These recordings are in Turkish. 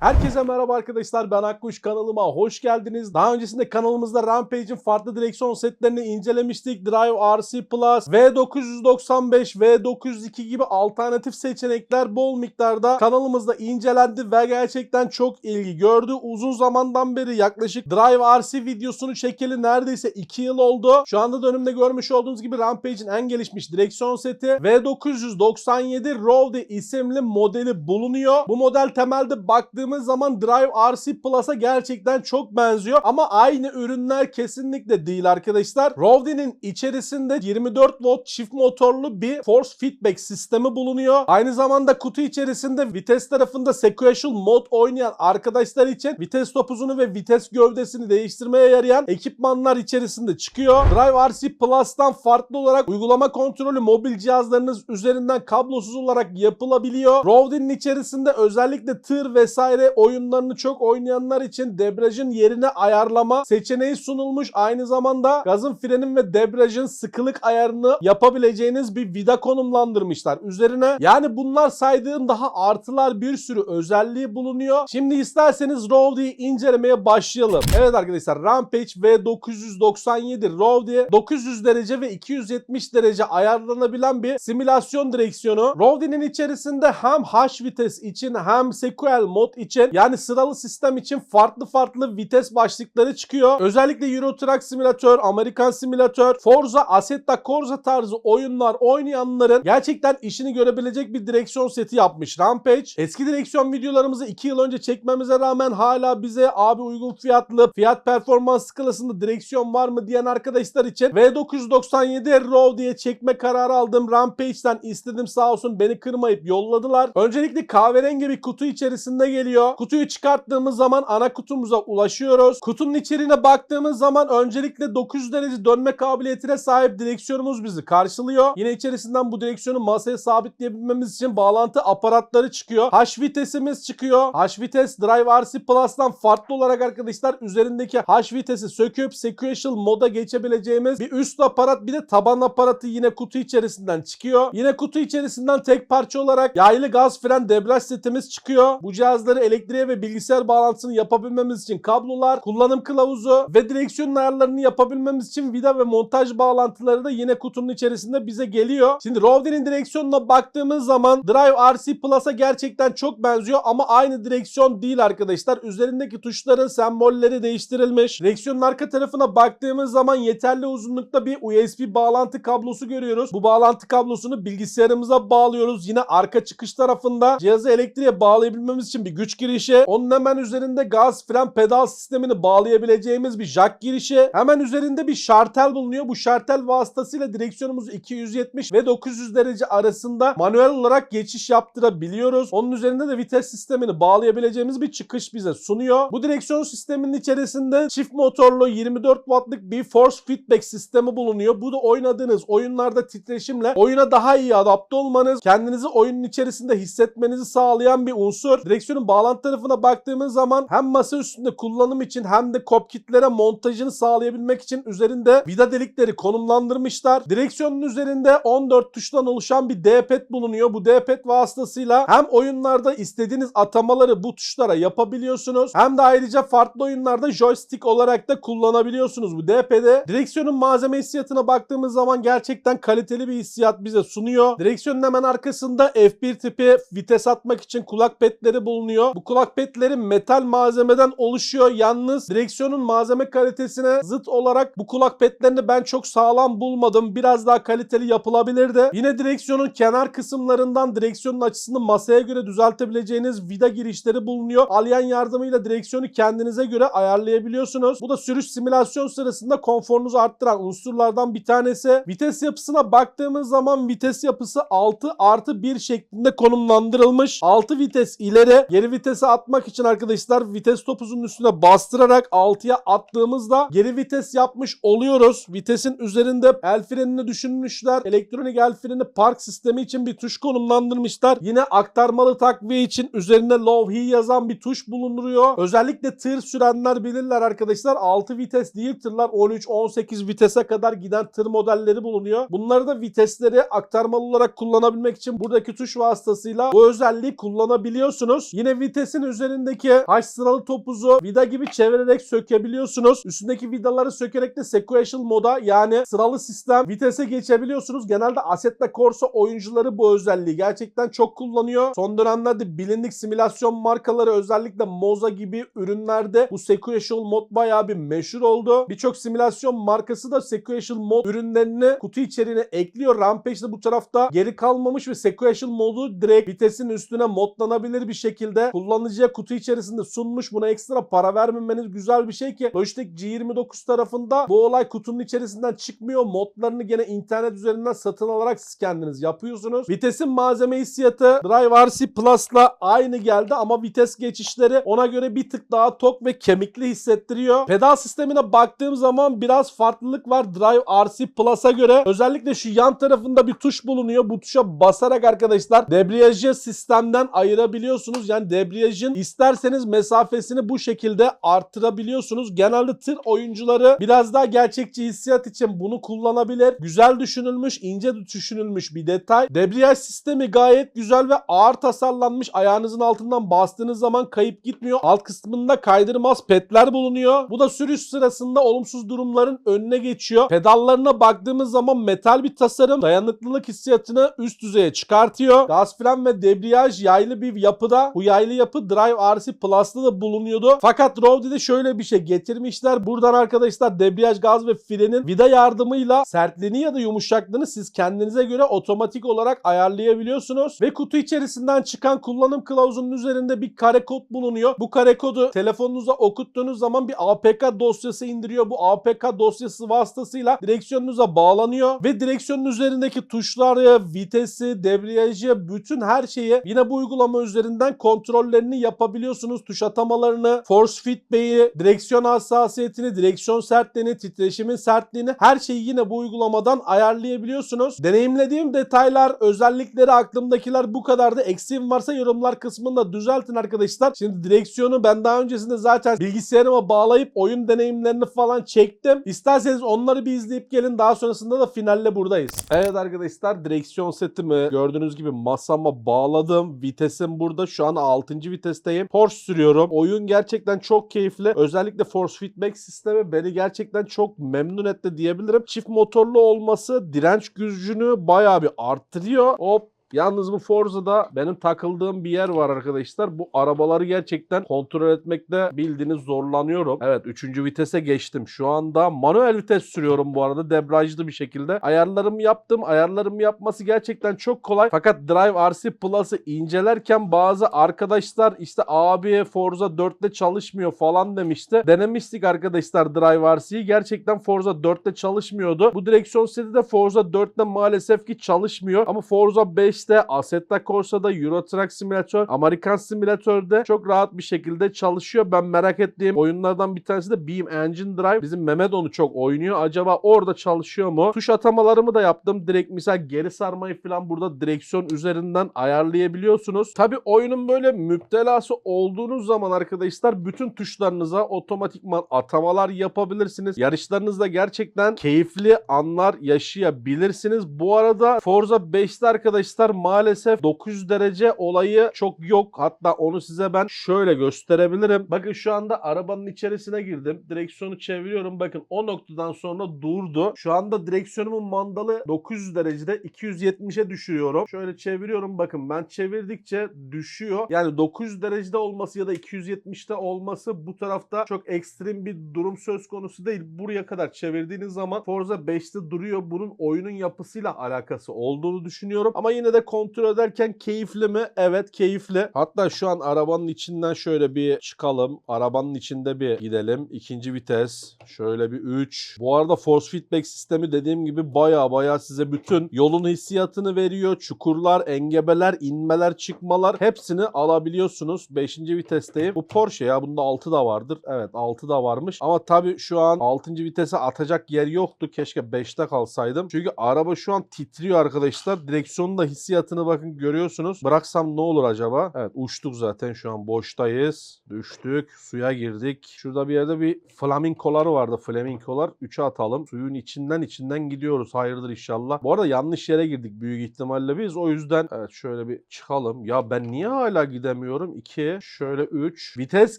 Herkese merhaba arkadaşlar ben Akkuş kanalıma hoş geldiniz. Daha öncesinde kanalımızda Rampage'in farklı direksiyon setlerini incelemiştik. Drive RC Plus, V995, V902 gibi alternatif seçenekler bol miktarda kanalımızda incelendi ve gerçekten çok ilgi gördü. Uzun zamandan beri yaklaşık Drive RC videosunu çekeli neredeyse 2 yıl oldu. Şu anda da önümde görmüş olduğunuz gibi Rampage'in en gelişmiş direksiyon seti V997 Rode isimli modeli bulunuyor. Bu model temelde baktığımız zaman Drive RC Plus'a gerçekten çok benziyor ama aynı ürünler kesinlikle değil arkadaşlar. Rode'nin içerisinde 24 volt çift motorlu bir force feedback sistemi bulunuyor. Aynı zamanda kutu içerisinde vites tarafında sequential mod oynayan arkadaşlar için vites topuzunu ve vites gövdesini değiştirmeye yarayan ekipmanlar içerisinde çıkıyor. Drive RC Plus'tan farklı olarak uygulama kontrolü mobil cihazlarınız üzerinden kablosuz olarak yapılabiliyor. Rode'nin içerisinde özellikle tır vesaire oyunlarını çok oynayanlar için debriyajın yerine ayarlama seçeneği sunulmuş. Aynı zamanda gazın frenin ve debriyajın sıkılık ayarını yapabileceğiniz bir vida konumlandırmışlar. Üzerine yani bunlar saydığım daha artılar bir sürü özelliği bulunuyor. Şimdi isterseniz Rode'yi incelemeye başlayalım. Evet arkadaşlar Rampage V997 Rode 900 derece ve 270 derece ayarlanabilen bir simülasyon direksiyonu. Rode'nin içerisinde hem H vites için hem sequel mod için yani sıralı sistem için farklı farklı vites başlıkları çıkıyor. Özellikle Euro Truck Simulator, Amerikan Simulator, Forza, Assetto Corsa tarzı oyunlar oynayanların gerçekten işini görebilecek bir direksiyon seti yapmış Rampage. Eski direksiyon videolarımızı 2 yıl önce çekmemize rağmen hala bize abi uygun fiyatlı fiyat performans skalasında direksiyon var mı diyen arkadaşlar için V997 Raw diye çekme kararı aldım. Rampage'den istedim sağ olsun beni kırmayıp yolladılar. Öncelikle kahverengi bir kutu içerisinde geliyor. Kutuyu çıkarttığımız zaman ana kutumuza ulaşıyoruz. Kutunun içeriğine baktığımız zaman öncelikle 900 derece dönme kabiliyetine sahip direksiyonumuz bizi karşılıyor. Yine içerisinden bu direksiyonu masaya sabitleyebilmemiz için bağlantı aparatları çıkıyor. H vitesimiz çıkıyor. H vites Drive RC Plus'tan farklı olarak arkadaşlar üzerindeki H vitesi söküp sequential moda geçebileceğimiz bir üst aparat bir de taban aparatı yine kutu içerisinden çıkıyor. Yine kutu içerisinden tek parça olarak yaylı gaz fren debriyaj setimiz çıkıyor. Bu cihazları elektriğe ve bilgisayar bağlantısını yapabilmemiz için kablolar, kullanım kılavuzu ve direksiyon ayarlarını yapabilmemiz için vida ve montaj bağlantıları da yine kutunun içerisinde bize geliyor. Şimdi Rode'nin direksiyonuna baktığımız zaman Drive RC Plus'a gerçekten çok benziyor ama aynı direksiyon değil arkadaşlar. Üzerindeki tuşların sembolleri değiştirilmiş. Direksiyonun arka tarafına baktığımız zaman yeterli uzunlukta bir USB bağlantı kablosu görüyoruz. Bu bağlantı kablosunu bilgisayarımıza bağlıyoruz. Yine arka çıkış tarafında cihazı elektriğe bağlayabilmemiz için bir güç girişi. Onun hemen üzerinde gaz fren pedal sistemini bağlayabileceğimiz bir jack girişi. Hemen üzerinde bir şartel bulunuyor. Bu şartel vasıtasıyla direksiyonumuzu 270 ve 900 derece arasında manuel olarak geçiş yaptırabiliyoruz. Onun üzerinde de vites sistemini bağlayabileceğimiz bir çıkış bize sunuyor. Bu direksiyon sisteminin içerisinde çift motorlu 24 wattlık bir force feedback sistemi bulunuyor. Bu da oynadığınız oyunlarda titreşimle oyuna daha iyi adapte olmanız, kendinizi oyunun içerisinde hissetmenizi sağlayan bir unsur. Direksiyonun bağlantı tarafına baktığımız zaman hem masa üstünde kullanım için hem de kopkitlere montajını sağlayabilmek için üzerinde vida delikleri konumlandırmışlar. Direksiyonun üzerinde 14 tuştan oluşan bir D-pad bulunuyor. Bu D-pad vasıtasıyla hem oyunlarda istediğiniz atamaları bu tuşlara yapabiliyorsunuz hem de ayrıca farklı oyunlarda joystick olarak da kullanabiliyorsunuz bu D-pad'i. Direksiyonun malzeme hissiyatına baktığımız zaman gerçekten kaliteli bir hissiyat bize sunuyor. Direksiyonun hemen arkasında F1 tipi vites atmak için kulak petleri bulunuyor. Bu kulak petleri metal malzemeden oluşuyor. Yalnız direksiyonun malzeme kalitesine zıt olarak bu kulak petlerini ben çok sağlam bulmadım. Biraz daha kaliteli yapılabilirdi. Yine direksiyonun kenar kısımlarından direksiyonun açısını masaya göre düzeltebileceğiniz vida girişleri bulunuyor. Alyan yardımıyla direksiyonu kendinize göre ayarlayabiliyorsunuz. Bu da sürüş simülasyon sırasında konforunuzu arttıran unsurlardan bir tanesi. Vites yapısına baktığımız zaman vites yapısı 6 artı 1 şeklinde konumlandırılmış. 6 vites ileri geri vitese atmak için arkadaşlar vites topuzunun üstüne bastırarak 6'ya attığımızda geri vites yapmış oluyoruz. Vitesin üzerinde el frenini düşünmüşler. Elektronik el freni park sistemi için bir tuş konumlandırmışlar. Yine aktarmalı takviye için üzerinde low he yazan bir tuş bulunduruyor. Özellikle tır sürenler bilirler arkadaşlar. 6 vites değil tırlar 13-18 vitese kadar giden tır modelleri bulunuyor. Bunları da vitesleri aktarmalı olarak kullanabilmek için buradaki tuş vasıtasıyla bu özelliği kullanabiliyorsunuz. Yine vitesin üzerindeki H sıralı topuzu vida gibi çevirerek sökebiliyorsunuz. Üstündeki vidaları sökerek de sequential moda yani sıralı sistem vitese geçebiliyorsunuz. Genelde Assetto Corsa oyuncuları bu özelliği gerçekten çok kullanıyor. Son dönemlerde bilindik simülasyon markaları özellikle Moza gibi ürünlerde bu sequential mod bayağı bir meşhur oldu. Birçok simülasyon markası da sequential mod ürünlerini kutu içeriğine ekliyor. Rampage'de bu tarafta geri kalmamış ve sequential modu direkt vitesin üstüne modlanabilir bir şekilde kullanıcıya kutu içerisinde sunmuş. Buna ekstra para vermemeniz güzel bir şey ki Logitech G29 tarafında bu olay kutunun içerisinden çıkmıyor. Modlarını gene internet üzerinden satın alarak siz kendiniz yapıyorsunuz. Vitesin malzeme hissiyatı Drive RC Plus'la aynı geldi ama vites geçişleri ona göre bir tık daha tok ve kemikli hissettiriyor. Pedal sistemine baktığım zaman biraz farklılık var Drive RC Plus'a göre. Özellikle şu yan tarafında bir tuş bulunuyor. Bu tuşa basarak arkadaşlar debriyajı sistemden ayırabiliyorsunuz. Yani debriyajın isterseniz mesafesini bu şekilde arttırabiliyorsunuz. Genelde tır oyuncuları biraz daha gerçekçi hissiyat için bunu kullanabilir. Güzel düşünülmüş, ince düşünülmüş bir detay. Debriyaj sistemi gayet güzel ve ağır tasarlanmış. Ayağınızın altından bastığınız zaman kayıp gitmiyor. Alt kısmında kaydırmaz petler bulunuyor. Bu da sürüş sırasında olumsuz durumların önüne geçiyor. Pedallarına baktığımız zaman metal bir tasarım dayanıklılık hissiyatını üst düzeye çıkartıyor. Gaz fren ve debriyaj yaylı bir yapıda. Bu yaylı yapı Drive RC Plus'ta da bulunuyordu. Fakat Roadie'de şöyle bir şey getirmişler. Buradan arkadaşlar debriyaj, gaz ve frenin vida yardımıyla sertliğini ya da yumuşaklığını siz kendinize göre otomatik olarak ayarlayabiliyorsunuz. Ve kutu içerisinden çıkan kullanım kılavuzunun üzerinde bir kare kod bulunuyor. Bu kare kodu telefonunuza okuttuğunuz zaman bir APK dosyası indiriyor. Bu APK dosyası vasıtasıyla direksiyonunuza bağlanıyor ve direksiyonun üzerindeki tuşları, vitesi, debriyajı, bütün her şeyi yine bu uygulama üzerinden kontrollerini yapabiliyorsunuz. Tuş atamalarını, force feedback'i, direksiyon hassasiyetini, direksiyon sertliğini, titreşimin sertliğini her şeyi yine bu uygulamadan ayarlayabiliyorsunuz. Deneyimlediğim detaylar, özellikleri aklımdakiler bu kadardı. Eksiğim varsa yorumlar kısmında düzeltin arkadaşlar. Şimdi direksiyonu ben daha öncesinde zaten bilgisayarıma bağlayıp oyun deneyimlerini falan çektim. İsterseniz onları bir izleyip gelin. Daha sonrasında da finalle buradayız. Evet arkadaşlar direksiyon setimi gördüğünüz gibi masama bağladım. Vitesim burada. Şu an 6. vitesteyim. Porsche sürüyorum. Oyun gerçekten çok keyifli. Özellikle force feedback sistemi beni gerçekten çok memnun etti diyebilirim. Çift motorlu olması direnç gücünü bayağı bir arttırıyor. Hop Yalnız bu Forza'da benim takıldığım bir yer var arkadaşlar. Bu arabaları gerçekten kontrol etmekte bildiğiniz zorlanıyorum. Evet 3. vitese geçtim. Şu anda manuel vites sürüyorum bu arada. Debrajlı bir şekilde. Ayarlarımı yaptım. Ayarlarımı yapması gerçekten çok kolay. Fakat Drive RC Plus'ı incelerken bazı arkadaşlar işte abi Forza 4'te çalışmıyor falan demişti. Denemiştik arkadaşlar Drive RC'yi. Gerçekten Forza 4'te çalışmıyordu. Bu direksiyon seti de Forza 4'te maalesef ki çalışmıyor. Ama Forza 5 5'te, Assetto Corsa'da, Euro Truck Simulator, Amerikan Simulator'da çok rahat bir şekilde çalışıyor. Ben merak ettiğim oyunlardan bir tanesi de Beam Engine Drive. Bizim Mehmet onu çok oynuyor. Acaba orada çalışıyor mu? Tuş atamalarımı da yaptım. Direkt misal geri sarmayı falan burada direksiyon üzerinden ayarlayabiliyorsunuz. Tabi oyunun böyle müptelası olduğunuz zaman arkadaşlar bütün tuşlarınıza otomatikman atamalar yapabilirsiniz. Yarışlarınızda gerçekten keyifli anlar yaşayabilirsiniz. Bu arada Forza 5'te arkadaşlar maalesef 900 derece olayı çok yok. Hatta onu size ben şöyle gösterebilirim. Bakın şu anda arabanın içerisine girdim. Direksiyonu çeviriyorum. Bakın o noktadan sonra durdu. Şu anda direksiyonumun mandalı 900 derecede 270'e düşürüyorum. Şöyle çeviriyorum. Bakın ben çevirdikçe düşüyor. Yani 900 derecede olması ya da 270'te olması bu tarafta çok ekstrem bir durum söz konusu değil. Buraya kadar çevirdiğiniz zaman Forza 5'te duruyor. Bunun oyunun yapısıyla alakası olduğunu düşünüyorum. Ama yine de kontrol ederken keyifli mi? Evet keyifli. Hatta şu an arabanın içinden şöyle bir çıkalım. Arabanın içinde bir gidelim. İkinci vites. Şöyle bir 3. Bu arada force feedback sistemi dediğim gibi baya baya size bütün yolun hissiyatını veriyor. Çukurlar, engebeler, inmeler, çıkmalar hepsini alabiliyorsunuz. 5. vitesteyim. Bu Porsche ya. Bunda 6 da vardır. Evet 6 da varmış. Ama tabii şu an 6. vitese atacak yer yoktu. Keşke 5'te kalsaydım. Çünkü araba şu an titriyor arkadaşlar. Direksiyonun da hissiyatı hissiyatını bakın görüyorsunuz. Bıraksam ne olur acaba? Evet uçtuk zaten şu an boştayız. Düştük. Suya girdik. Şurada bir yerde bir flaminkoları vardı. Flaminkolar 3'e atalım. Suyun içinden içinden gidiyoruz. Hayırdır inşallah. Bu arada yanlış yere girdik büyük ihtimalle biz. O yüzden evet şöyle bir çıkalım. Ya ben niye hala gidemiyorum? 2 şöyle 3. Vites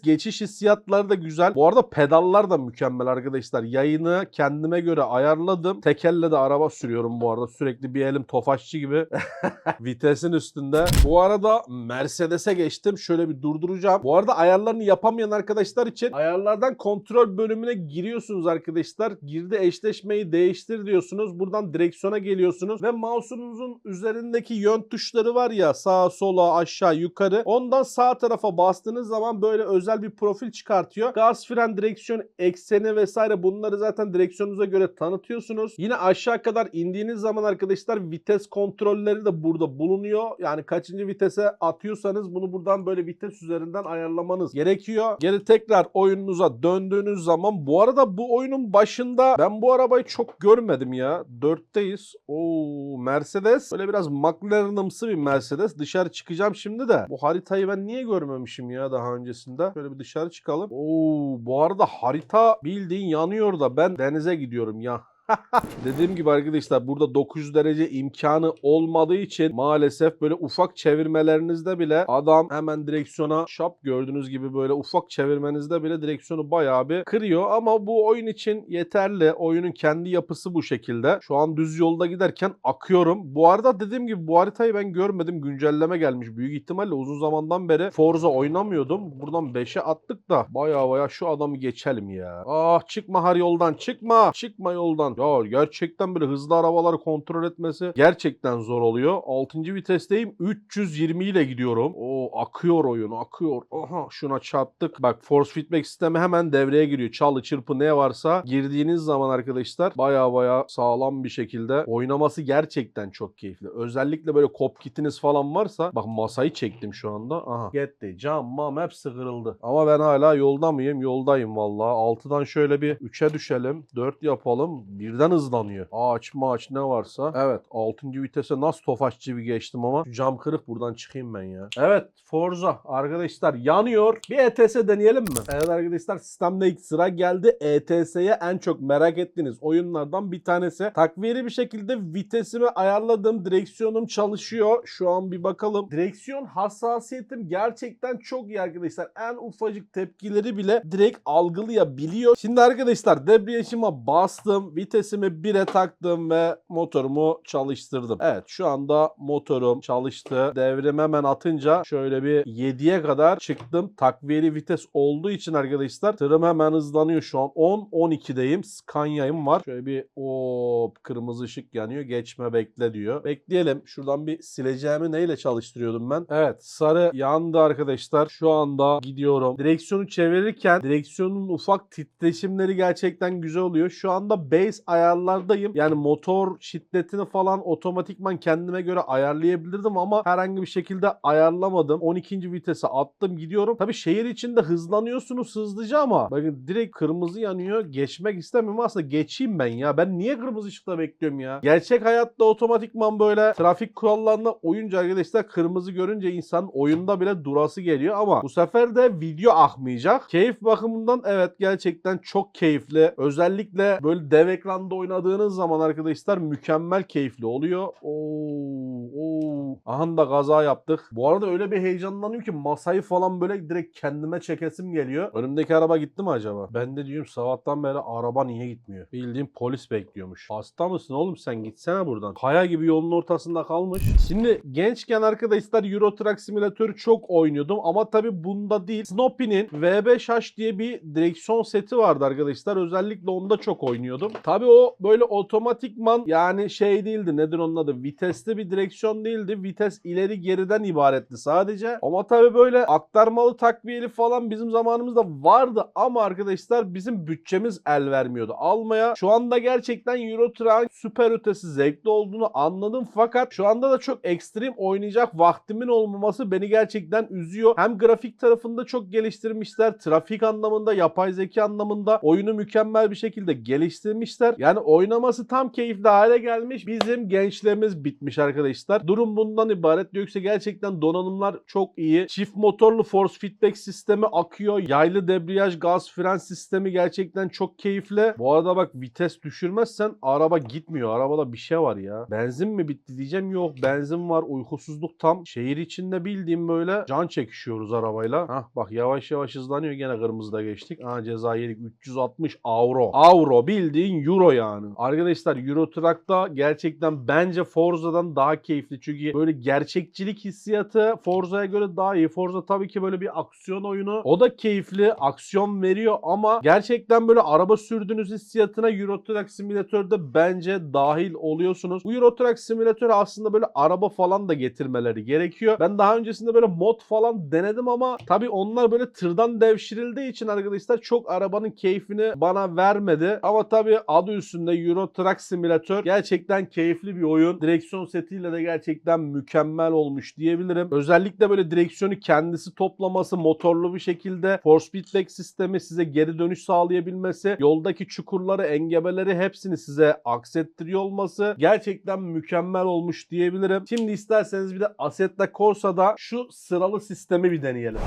geçiş hissiyatları da güzel. Bu arada pedallar da mükemmel arkadaşlar. Yayını kendime göre ayarladım. Tekelle de araba sürüyorum bu arada. Sürekli bir elim tofaşçı gibi. Vitesin üstünde. Bu arada Mercedes'e geçtim. Şöyle bir durduracağım. Bu arada ayarlarını yapamayan arkadaşlar için ayarlardan kontrol bölümüne giriyorsunuz arkadaşlar. Girdi eşleşmeyi değiştir diyorsunuz. Buradan direksiyona geliyorsunuz ve mouse'unuzun üzerindeki yön tuşları var ya sağa sola aşağı yukarı. Ondan sağ tarafa bastığınız zaman böyle özel bir profil çıkartıyor. Gaz fren direksiyon ekseni vesaire bunları zaten direksiyonunuza göre tanıtıyorsunuz. Yine aşağı kadar indiğiniz zaman arkadaşlar vites kontrolleri de burada bulunuyor. Yani kaçıncı vitese atıyorsanız bunu buradan böyle vites üzerinden ayarlamanız gerekiyor. Geri tekrar oyununuza döndüğünüz zaman bu arada bu oyunun başında ben bu arabayı çok görmedim ya. 4'teyiz. Oo Mercedes. Böyle biraz McLaren'ımsı bir Mercedes. Dışarı çıkacağım şimdi de. Bu haritayı ben niye görmemişim ya daha öncesinde? Şöyle bir dışarı çıkalım. Oo bu arada harita bildiğin yanıyor da ben denize gidiyorum ya. Dediğim gibi arkadaşlar burada 900 derece imkanı olmadığı için maalesef böyle ufak çevirmelerinizde bile adam hemen direksiyona şap gördüğünüz gibi böyle ufak çevirmenizde bile direksiyonu bayağı bir kırıyor ama bu oyun için yeterli. Oyunun kendi yapısı bu şekilde. Şu an düz yolda giderken akıyorum. Bu arada dediğim gibi bu haritayı ben görmedim. Güncelleme gelmiş. Büyük ihtimalle uzun zamandan beri Forza oynamıyordum. Buradan 5'e attık da baya baya şu adamı geçelim ya. Ah çıkma har yoldan çıkma. Çıkma yoldan. Ya gerçekten böyle hızlı arabaları kontrol etmesi gerçekten zor oluyor. 6. vitesteyim. 320 ile gidiyorum. O akıyor oyun akıyor. Aha şuna çarptık. Bak force feedback sistemi hemen devreye giriyor. Çalı çırpı ne varsa girdiğiniz zaman arkadaşlar baya baya sağlam bir şekilde oynaması gerçekten çok keyifli. Özellikle böyle kop kitiniz falan varsa bak masayı çektim şu anda. Aha gitti. Cam mam hepsi kırıldı. Ama ben hala yolda mıyım? Yoldayım vallahi. 6'dan şöyle bir 3'e düşelim. 4 yapalım. Birden hızlanıyor. Ağaç maaç ne varsa. Evet 6. vitese nasıl tofaşçı bir geçtim ama. Şu cam kırık buradan çıkayım ben ya. Evet Forza arkadaşlar yanıyor. Bir ETS deneyelim mi? Evet arkadaşlar sistemde ilk sıra geldi. ETS'ye en çok merak ettiğiniz oyunlardan bir tanesi. Takviyeli bir şekilde vitesimi ayarladım. Direksiyonum çalışıyor. Şu an bir bakalım. Direksiyon hassasiyetim gerçekten çok iyi arkadaşlar. En ufacık tepkileri bile direkt algılayabiliyor. Şimdi arkadaşlar debriyajıma bastım. Vitesimi 1'e taktım ve motorumu çalıştırdım. Evet şu anda motorum çalıştı. Devrim hemen atınca şöyle bir 7'ye kadar çıktım. Takviyeli vites olduğu için arkadaşlar tırım hemen hızlanıyor şu an. 10-12'deyim. Scania'yım var. Şöyle bir o kırmızı ışık yanıyor. Geçme bekle diyor. Bekleyelim. Şuradan bir sileceğimi neyle çalıştırıyordum ben? Evet sarı yandı arkadaşlar. Şu anda gidiyorum. Direksiyonu çevirirken direksiyonun ufak titreşimleri gerçekten güzel oluyor. Şu anda base ayarlardayım. Yani motor şiddetini falan otomatikman kendime göre ayarlayabilirdim ama herhangi bir şekilde ayarlamadım. 12. vitese attım gidiyorum. Tabii şehir içinde hızlanıyorsunuz hızlıca ama bakın direkt kırmızı yanıyor. Geçmek istemiyorum aslında geçeyim ben ya. Ben niye kırmızı ışıkta bekliyorum ya? Gerçek hayatta otomatikman böyle trafik kurallarına uyunca arkadaşlar kırmızı görünce insan oyunda bile durası geliyor ama bu sefer de video akmayacak. Keyif bakımından evet gerçekten çok keyifli. Özellikle böyle dev ekranda oynadığınız zaman arkadaşlar mükemmel keyifli oluyor. Oo, oo. Aha da kaza yaptık. Bu arada öyle bir heyecanlanıyorum ki masayı falan böyle direkt kendime çekesim geliyor. Önümdeki araba gitti mi acaba? Ben de diyorum sabahtan beri araba niye gitmiyor? Bildiğim polis bekliyormuş. Hasta mısın oğlum sen gitsene buradan. Kaya gibi yolun ortasında kalmış. Şimdi gençken arkadaşlar Euro Truck Simulator'ı çok oynuyordum ama tabi bunda değil. Snoopy'nin V5H diye bir direksiyon seti vardı arkadaşlar. Özellikle onda çok oynuyordum. Tabi o böyle otomatikman yani şey değildi nedir onun adı vitesli bir direksiyon değildi. Vites ileri geriden ibaretti sadece. Ama tabi böyle aktarmalı takviyeli falan bizim zamanımızda vardı ama arkadaşlar bizim bütçemiz el vermiyordu almaya. Şu anda gerçekten Euro Truck'ın süper ötesi zevkli olduğunu anladım fakat şu anda da çok ekstrem oynayacak vaktimin olmaması beni gerçekten üzüyor. Hem grafik tarafında çok geliştirmişler. Trafik anlamında, yapay zeka anlamında oyunu mükemmel bir şekilde geliştirmişler. Simülatör. Yani oynaması tam keyifli hale gelmiş. Bizim gençliğimiz bitmiş arkadaşlar. Durum bundan ibaret. Yoksa gerçekten donanımlar çok iyi. Çift motorlu force feedback sistemi akıyor. Yaylı debriyaj gaz fren sistemi gerçekten çok keyifli. Bu arada bak vites düşürmezsen araba gitmiyor. Arabada bir şey var ya. Benzin mi bitti diyeceğim. Yok benzin var. Uykusuzluk tam. Şehir içinde bildiğim böyle can çekişiyoruz arabayla. Hah bak yavaş yavaş hızlanıyor. Gene kırmızıda geçtik. Aa ceza yedik. 360 avro. Avro bildiğin euro yani. Arkadaşlar Euro Truck'ta gerçekten bence Forza'dan daha keyifli. Çünkü böyle gerçekçilik hissiyatı Forza'ya göre daha iyi. Forza tabii ki böyle bir aksiyon oyunu. O da keyifli. Aksiyon veriyor ama gerçekten böyle araba sürdüğünüz hissiyatına Euro Truck Simülatör'de bence dahil oluyorsunuz. Bu Euro Truck Simülatör'e aslında böyle araba falan da getirmeleri gerekiyor. Ben daha öncesinde böyle mod falan denedim ama tabii onlar böyle tırdan devşirildiği için arkadaşlar çok arabanın keyfini bana vermedi. Ama tabii adı üstünde Euro Truck Simulator gerçekten keyifli bir oyun. Direksiyon setiyle de gerçekten mükemmel olmuş diyebilirim. Özellikle böyle direksiyonu kendisi toplaması, motorlu bir şekilde force feedback sistemi size geri dönüş sağlayabilmesi, yoldaki çukurları, engebeleri hepsini size aksettiriyor olması gerçekten mükemmel olmuş diyebilirim. Şimdi isterseniz bir de Assetto Corsa'da şu sıralı sistemi bir deneyelim.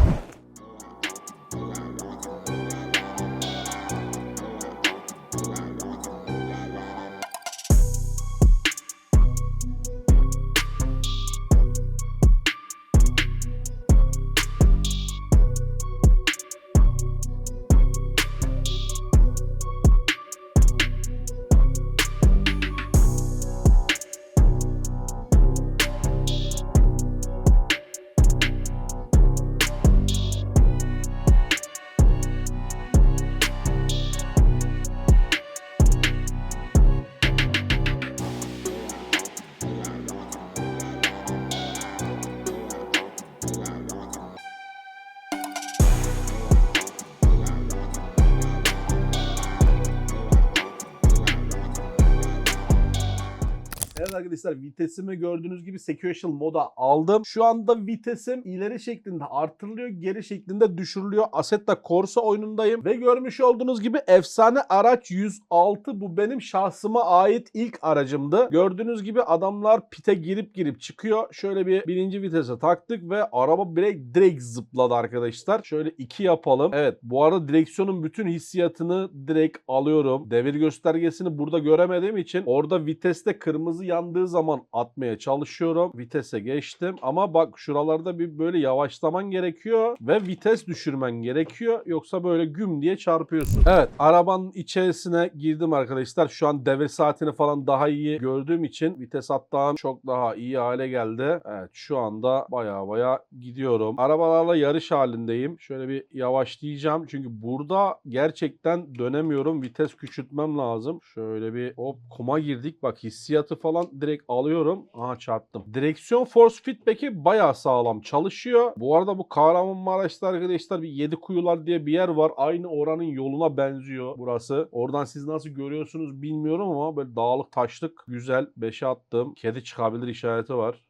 Arkadaşlar vitesimi gördüğünüz gibi sequential moda aldım. Şu anda vitesim ileri şeklinde artırılıyor, geri şeklinde düşürülüyor. Assetto Corsa oyunundayım ve görmüş olduğunuz gibi efsane araç 106 bu benim şahsıma ait ilk aracımdı. Gördüğünüz gibi adamlar pite girip girip çıkıyor. Şöyle bir birinci vitese taktık ve araba direkt, direkt zıpladı arkadaşlar. Şöyle iki yapalım. Evet bu arada direksiyonun bütün hissiyatını direkt alıyorum. Devir göstergesini burada göremediğim için orada viteste kırmızı yandığı zaman atmaya çalışıyorum. Vitese geçtim ama bak şuralarda bir böyle yavaşlaman gerekiyor ve vites düşürmen gerekiyor. Yoksa böyle güm diye çarpıyorsun. Evet arabanın içerisine girdim arkadaşlar. Şu an devir saatini falan daha iyi gördüğüm için vites hatta çok daha iyi hale geldi. Evet şu anda baya baya gidiyorum. Arabalarla yarış halindeyim. Şöyle bir yavaşlayacağım. Çünkü burada gerçekten dönemiyorum. Vites küçültmem lazım. Şöyle bir hop kuma girdik. Bak hissiyatı falan direkt alıyorum. Aha çarptım. Direksiyon force feedback'i bayağı sağlam çalışıyor. Bu arada bu Kahramanmaraş'ta arkadaşlar bir yedi kuyular diye bir yer var. Aynı oranın yoluna benziyor burası. Oradan siz nasıl görüyorsunuz bilmiyorum ama böyle dağlık taşlık güzel. 5'e attım. Kedi çıkabilir işareti var.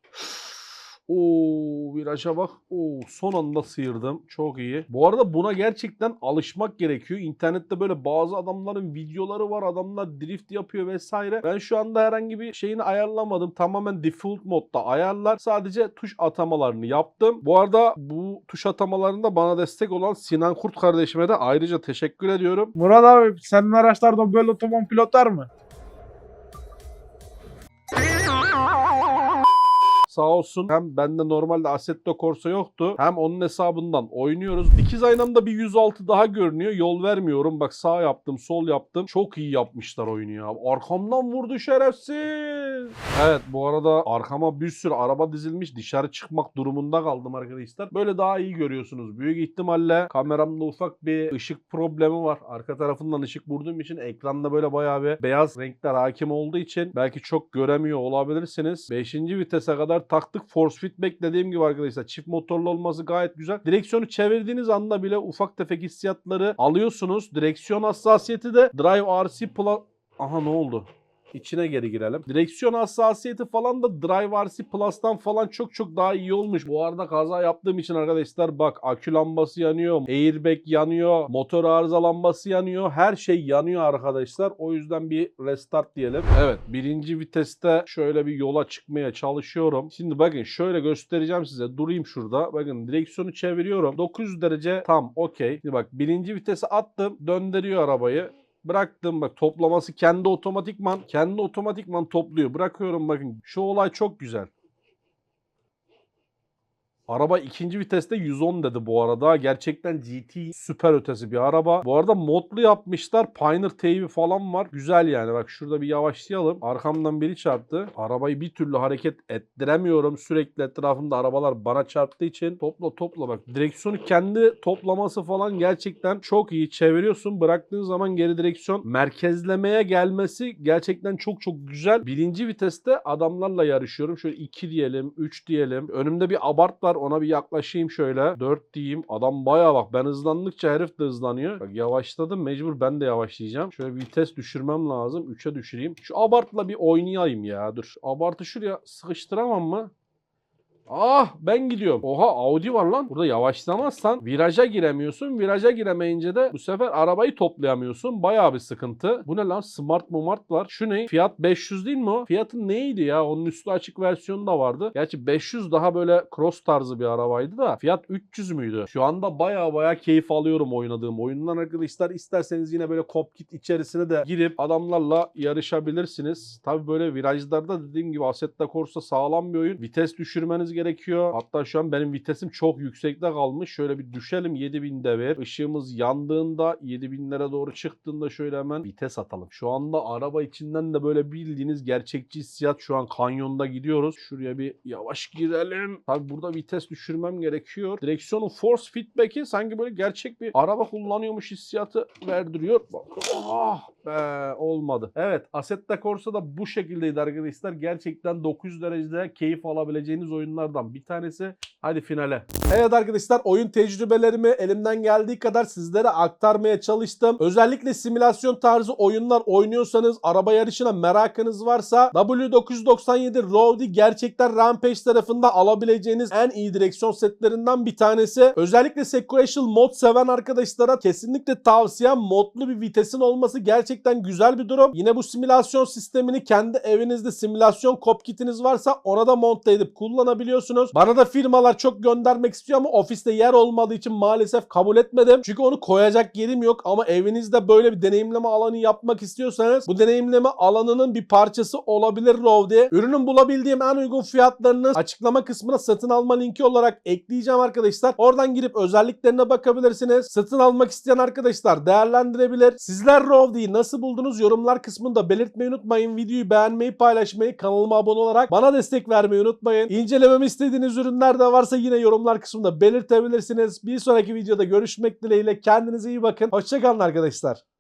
Oo viraja bak. Oo son anda sıyırdım. Çok iyi. Bu arada buna gerçekten alışmak gerekiyor. İnternette böyle bazı adamların videoları var. Adamlar drift yapıyor vesaire. Ben şu anda herhangi bir şeyini ayarlamadım. Tamamen default modda ayarlar. Sadece tuş atamalarını yaptım. Bu arada bu tuş atamalarında bana destek olan Sinan Kurt kardeşime de ayrıca teşekkür ediyorum. Murat abi senin araçlarda böyle otoban pilot var mı? Sağ olsun hem bende normalde Assetto Corsa yoktu. Hem onun hesabından oynuyoruz. Dikiz aynamda bir 106 daha görünüyor. Yol vermiyorum. Bak sağ yaptım, sol yaptım. Çok iyi yapmışlar oyunu ya. Arkamdan vurdu şerefsiz. Evet bu arada arkama bir sürü araba dizilmiş. Dışarı çıkmak durumunda kaldım arkadaşlar. Böyle daha iyi görüyorsunuz. Büyük ihtimalle kameramda ufak bir ışık problemi var. Arka tarafından ışık vurduğum için ekranda böyle bayağı bir beyaz renkler hakim olduğu için belki çok göremiyor olabilirsiniz. 5. vitese kadar taktık. Force feedback dediğim gibi arkadaşlar çift motorlu olması gayet güzel. Direksiyonu çevirdiğiniz anda bile ufak tefek hissiyatları alıyorsunuz. Direksiyon hassasiyeti de Drive RC Plus... Aha ne oldu? İçine geri girelim. Direksiyon hassasiyeti falan da Drive RC Plus'tan falan çok çok daha iyi olmuş. Bu arada kaza yaptığım için arkadaşlar bak akü lambası yanıyor, airbag yanıyor, motor arıza lambası yanıyor. Her şey yanıyor arkadaşlar. O yüzden bir restart diyelim. Evet birinci viteste şöyle bir yola çıkmaya çalışıyorum. Şimdi bakın şöyle göstereceğim size. Durayım şurada. Bakın direksiyonu çeviriyorum. 900 derece tam okey. Bak birinci vitese attım. Döndürüyor arabayı. Bıraktım bak toplaması kendi otomatikman kendi otomatikman topluyor. Bırakıyorum bakın. Şu olay çok güzel. Araba ikinci viteste 110 dedi bu arada. Gerçekten GT süper ötesi bir araba. Bu arada modlu yapmışlar. Pioneer teybi falan var. Güzel yani. Bak şurada bir yavaşlayalım. Arkamdan biri çarptı. Arabayı bir türlü hareket ettiremiyorum. Sürekli etrafımda arabalar bana çarptığı için. Topla topla bak. Direksiyonu kendi toplaması falan gerçekten çok iyi. Çeviriyorsun. Bıraktığın zaman geri direksiyon merkezlemeye gelmesi gerçekten çok çok güzel. Birinci viteste adamlarla yarışıyorum. Şöyle 2 diyelim, 3 diyelim. Önümde bir abart. Ona bir yaklaşayım şöyle. 4 diyeyim. Adam baya bak ben hızlandıkça herif de hızlanıyor. Bak yavaşladım. Mecbur ben de yavaşlayacağım. Şöyle vites düşürmem lazım. 3'e düşüreyim. Şu abartla bir oynayayım ya. Dur. Abartı şuraya sıkıştıramam mı? Ah ben gidiyorum. Oha Audi var lan. Burada yavaşlamazsan viraja giremiyorsun. Viraja giremeyince de bu sefer arabayı toplayamıyorsun. Bayağı bir sıkıntı. Bu ne lan? Smart Mumart var. Şu ne? Fiyat 500 değil mi o? Fiyatı neydi ya? Onun üstü açık versiyonu da vardı. Gerçi 500 daha böyle cross tarzı bir arabaydı da. Fiyat 300 müydü? Şu anda bayağı bayağı keyif alıyorum oynadığım oyundan arkadaşlar. İsterseniz yine böyle cockpit içerisine de girip adamlarla yarışabilirsiniz. Tabi böyle virajlarda dediğim gibi Assetto Corsa sağlam bir oyun. Vites düşürmeniz gerekiyor. Hatta şu an benim vitesim çok yüksekte kalmış. Şöyle bir düşelim 7000'de ver. Işığımız yandığında 7000'lere doğru çıktığında şöyle hemen vites atalım. Şu anda araba içinden de böyle bildiğiniz gerçekçi hissiyat şu an kanyonda gidiyoruz. Şuraya bir yavaş girelim. Tabi burada vites düşürmem gerekiyor. Direksiyonun force feedback'i sanki böyle gerçek bir araba kullanıyormuş hissiyatı verdiriyor. Ah be olmadı. Evet Assetto Corsa da bu şekildeydi arkadaşlar. Gerçekten 900 derecede keyif alabileceğiniz oyunlardan bir tanesi. Hadi finale. Evet arkadaşlar oyun tecrübelerimi elimden geldiği kadar sizlere aktarmaya çalıştım. Özellikle simülasyon tarzı oyunlar oynuyorsanız araba yarışına merakınız varsa W997 Rowdy gerçekten Rampage tarafında alabileceğiniz en iyi direksiyon setlerinden bir tanesi. Özellikle sequential mod seven arkadaşlara kesinlikle tavsiyem modlu bir vitesin olması gerçekten güzel bir durum. Yine bu simülasyon sistemini kendi evinizde simülasyon kopkitiniz varsa ona da monte edip kullanabiliyorsunuz. Bana da firmalar çok göndermek istiyor ama ofiste yer olmadığı için maalesef kabul etmedim. Çünkü onu koyacak yerim yok ama evinizde böyle bir deneyimleme alanı yapmak istiyorsanız bu deneyimleme alanının bir parçası olabilir Rovde. Ürünün bulabildiğim en uygun fiyatlarını açıklama kısmına satın alma linki olarak ekleyeceğim arkadaşlar. Oradan girip özelliklerine bakabilirsiniz. Satın almak isteyen arkadaşlar değerlendirebilir. Sizler Rovde'yi nasıl buldunuz yorumlar kısmında belirtmeyi unutmayın. Videoyu beğenmeyi, paylaşmayı, kanalıma abone olarak bana destek vermeyi unutmayın. İncelememi istediğiniz ürünler de varsa yine yorumlar kısmında belirtebilirsiniz. Bir sonraki videoda görüşmek dileğiyle. Kendinize iyi bakın. Hoşçakalın arkadaşlar.